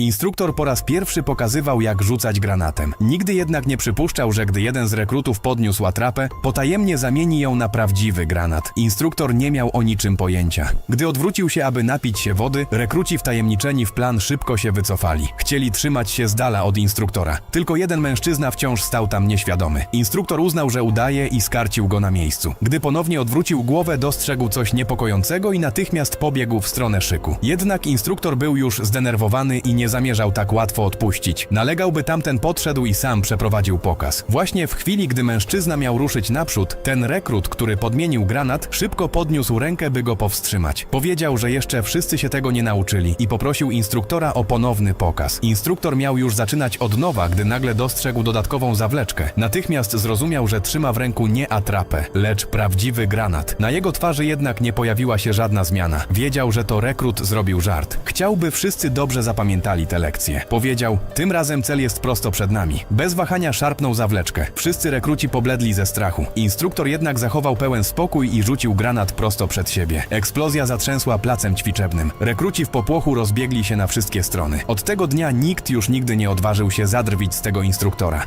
Instruktor po raz pierwszy pokazywał, jak rzucać granatem. Nigdy jednak nie przypuszczał, że gdy jeden z rekrutów podniósł atrapę, potajemnie zamieni ją na prawdziwy granat. Instruktor nie miał o niczym pojęcia. Gdy odwrócił się, aby napić się wody, rekruci wtajemniczeni w plan szybko się wycofali. Chcieli trzymać się z dala od instruktora. Tylko jeden mężczyzna wciąż stał tam nieświadomy. Instruktor uznał, że udaje i skarcił go na miejscu. Gdy ponownie odwrócił głowę, dostrzegł coś niepokojącego i natychmiast pobiegł w stronę szyku. Jednak instruktor był już zdenerwowany i nie zamierzał tak łatwo odpuścić. Nalegał, by tamten podszedł i sam przeprowadził pokaz. Właśnie w chwili, gdy mężczyzna miał ruszyć naprzód, ten rekrut, który podmienił granat, szybko podniósł rękę, by go powstrzymać. Powiedział, że jeszcze wszyscy się tego nie nauczyli i poprosił instruktora o ponowny pokaz. Instruktor miał już zaczynać od nowa, gdy nagle dostrzegł dodatkową zawleczkę. Natychmiast zrozumiał, że trzyma w ręku nie atrapę, lecz prawdziwy granat. Na jego twarzy jednak nie pojawiła się żadna zmiana. Wiedział, że to rekrut zrobił żart. Chciał, by wszyscy dobrze zapamiętali tę lekcję. Powiedział, tym razem cel jest prosto przed nami. Bez wahania szarpnął zawleczkę. Wszyscy rekruci pobledli ze strachu. Instruktor jednak zachował pełen spokój i rzucił granat prosto przed siebie. Eksplozja zatrzęsła placem ćwiczebnym. Rekruci w popłochu rozbiegli się na wszystkie strony. Od tego dnia nikt już nigdy nie odważył się zadrwić z tego instruktora.